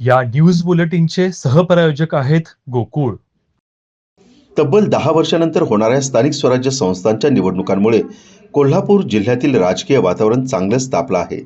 या न्यूज बुलेटिनचे सहप्रायोजक आहेत गोकुळ. तब्बल दहा वर्षानंतर होणाऱ्या स्थानिक स्वराज्य संस्थांच्या निवडणुकांमुळे कोल्हापूर जिल्ह्यातील राजकीय वातावरण चांगलंच तापलं आहे.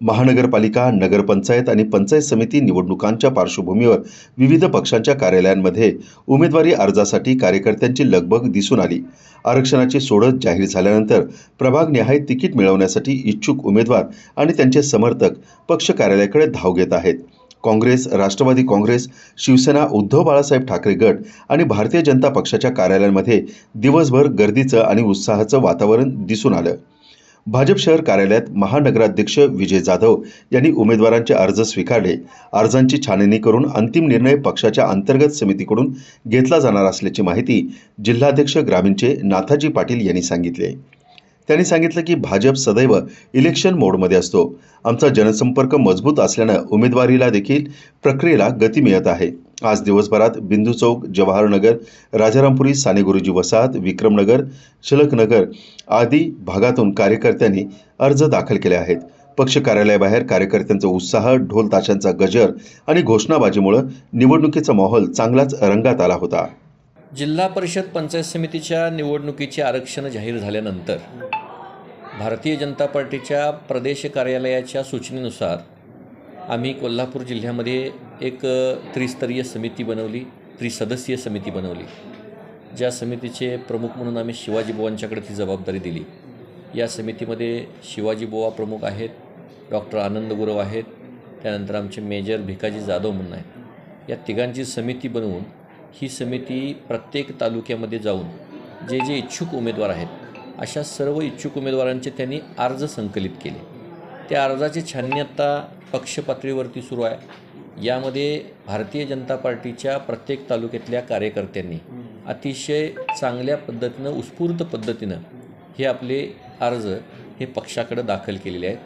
महानगरपालिका नगरपंचायत आणि पंचायत समिती निवडणुकांच्या पार्श्वभूमीवर विविध पक्षांच्या कार्यालयांमध्ये उमेदवारी अर्जासाठी कार्यकर्त्यांची लगबग दिसून आली. आरक्षणाची सोडत जाहीर झाल्यानंतर प्रभागनिहाय तिकीट मिळवण्यासाठी इच्छुक उमेदवार आणि त्यांचे समर्थक पक्ष कार्यालयाकडे धाव घेत आहेत. काँग्रेस राष्ट्रवादी काँग्रेस शिवसेना उद्धव बाळासाहेब ठाकरे गट आणि भारतीय जनता पक्षाच्या कार्यालयांमध्ये दिवसभर गर्दीचं आणि उत्साहाचं वातावरण दिसून आलं. भाजप शहर कार्यालयात महानगराध्यक्ष विजय जाधव यांनी उमेदवारांचे अर्ज स्वीकारले. अर्जांची छाननी करून अंतिम निर्णय पक्षाच्या अंतर्गत समितीकडून घेतला जाणार असल्याची माहिती जिल्हाध्यक्ष ग्रामीणचे नाथाजी पाटील यांनी सांगितले. त्यांनी सांगितलं की भाजप सदैव इलेक्शन मोडमध्ये असतो. आमचा जनसंपर्क मजबूत असल्यानं उमेदवारीला देखील प्रक्रियेला गती मिळत आहे. आज दिवसभरात बिंदू चौक जवाहरनगर राजारामपुरी साने गुरुजी वसाहत विक्रमनगर शिलकनगर आदी भागातून कार्यकर्त्यांनी अर्ज दाखल केले आहेत. पक्ष कार्यालयाबाहेर कार्यकर्त्यांचा उत्साह ढोल ताशांचा गजर आणि घोषणाबाजीमुळं निवडणुकीचा माहोल चांगलाच रंगात आला होता. जिल्हा परिषद पंचायत समितीच्या निवडणुकीचे आरक्षण जाहीर झाल्यानंतर भारतीय जनता पार्टीच्या प्रदेश कार्यालयाच्या सूचनेनुसार आम्ही कोल्हापूर जिल्ह्यामध्ये एक त्रिस्तरीय समिती बनवली त्रिसदस्यीय समिती बनवली. ज्या समितीचे प्रमुख म्हणून आम्ही शिवाजी बुवांच्याकडे ती जबाबदारी दिली. या समितीमध्ये शिवाजी बुवा प्रमुख आहेत डॉक्टर आनंद गुरव आहेत त्यानंतर आमचे मेजर भिकाजी जाधव म्हणून आहेत. या तिघांची समिती बनवून ही समिती प्रत्येक तालुक्यामध्ये जाऊन जे जे इच्छुक उमेदवार आहेत अशा सर्व इच्छुक उमेदवारांचे त्यांनी अर्ज संकलित केले. त्या अर्जाची छाननी आत्ता पक्षपातळीवरती सुरू आहे. यामध्ये भारतीय जनता पार्टीच्या प्रत्येक तालुक्यातल्या कार्यकर्त्यांनी अतिशय चांगल्या पद्धतीनं उत्स्फूर्त पद्धतीनं हे आपले अर्ज हे पक्षाकडं दाखल केलेले आहेत.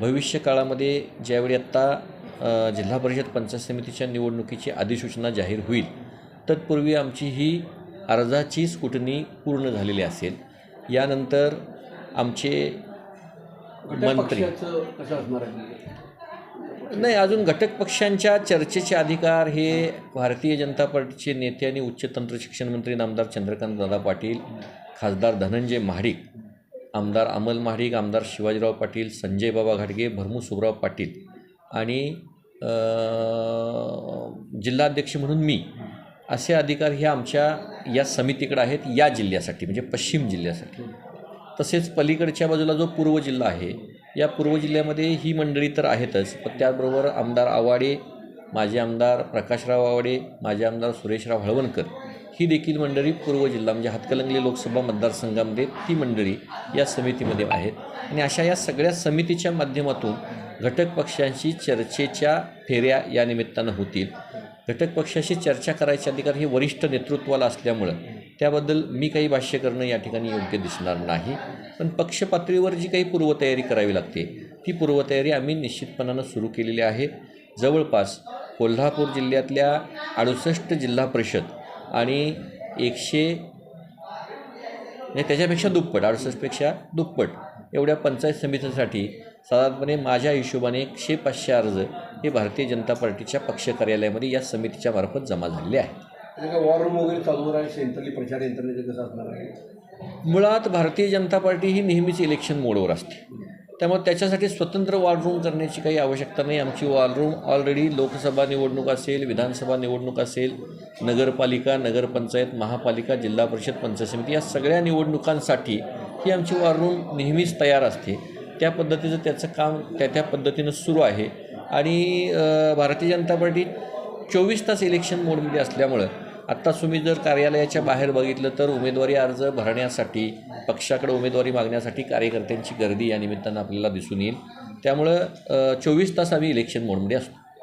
भविष्य काळामध्ये ज्यावेळी आत्ता जिल्हा परिषद पंचायत समितीच्या निवडणुकीची अधिसूचना जाहीर होईल तत्पूर्वी आमची ही अर्जाची स्कुटनी पूर्ण झालेली असेल. यानंतर आमचे मंत्री आहे नाही अजून घटक पक्षांच्या चर्चेचे अधिकार हे भारतीय जनता पार्टीचे नेते आणि उच्च तंत्र शिक्षण मंत्री नामदार चंद्रकांत दादा पाटील खासदार धनंजय महाडिक आमदार अमल महाडिक आमदार शिवाजीराव पाटील संजय बाबा घाटगे भरमू सुबराव पाटील आणि जिल्हाध्यक्ष म्हणून मी असे अधिकार हे आमच्या या समितीकडे आहेत या जिल्ह्यासाठी म्हणजे पश्चिम जिल्ह्यासाठी. तसेच पलीकडच्या बाजूला जो पूर्व जिल्हा आहे या पूर्व जिल्ह्यामध्ये ही मंडळी तर आहेतच पण त्याचबरोबर आमदार आवाडे माजी आमदार प्रकाशराव आवाडे माजी आमदार सुरेशराव हळवणकर ही देखील मंडळी पूर्व जिल्हा म्हणजे हातकलंगली लोकसभा मतदारसंघामध्ये ती मंडळी या समितीमध्ये आहेत. आणि अशा या सगळ्या समितीच्या माध्यमातून घटक पक्षांशी चर्चेच्या फेऱ्या या निमित्तानं होतील. घटक पक्षाशी चर्चा करायचे अधिकार हे वरिष्ठ नेतृत्वाला असल्यामुळं त्याबद्दल मी काही भाष्य करणं या ठिकाणी योग्य दिसणार नाही. पण पक्षपातळीवर जी काही पूर्वतयारी करावी लागते ती पूर्वतयारी आम्ही निश्चितपणानं सुरू केलेली आहे. जवळपास कोल्हापूर जिल्ह्यातल्या अडुसष्ट जिल्हा परिषद आणि एकशे नाही त्याच्यापेक्षा दुप्पट अडुसष्टपेक्षा दुप्पट एवढ्या पंचायत समितीसाठी साधारणपणे माझ्या हिशोबाने एकशे पाचशे अर्ज हे भारतीय जनता पार्टीच्या पक्ष कार्यालयामध्ये या समितीच्या मार्फत जमा झालेले आहेत म्हणजे वॉर रूम वगैरे चालू आहे सेंट्रली प्रचार यंत्रणेचं कसं असणार आहे? मुळात भारतीय जनता पार्टी ही नेहमीच इलेक्शन मोडवर असते. त्यामुळे त्याच्यासाठी स्वतंत्र वॉल रूम करण्याची काही आवश्यकता नाही. आमची वॉल रूम ऑलरेडी लोकसभा निवडणूक असेल विधानसभा निवडणूक असेल नगरपालिका नगरपंचायत महापालिका जिल्हा परिषद पंचायत समिती या सगळ्या निवडणुकांसाठी ही आमची वॉल रूम नेहमीच तयार असते. त्या पद्धतीचं त्याचं काम त्या त्या पद्धतीनं सुरू आहे. आणि भारतीय जनता पार्टी चोवीस तास इलेक्शन मोडमध्ये असल्यामुळं आत्ता तुम्ही जर कार्यालयाच्या बाहेर बघितलं तर उमेदवारी अर्ज भरण्यासाठी पक्षाकडे उमेदवारी मागण्यासाठी कार्यकर्त्यांची गर्दी या निमित्तानं आपल्याला दिसून येईल. त्यामुळं चोवीस तास आम्ही इलेक्शन मोडमध्ये असतो.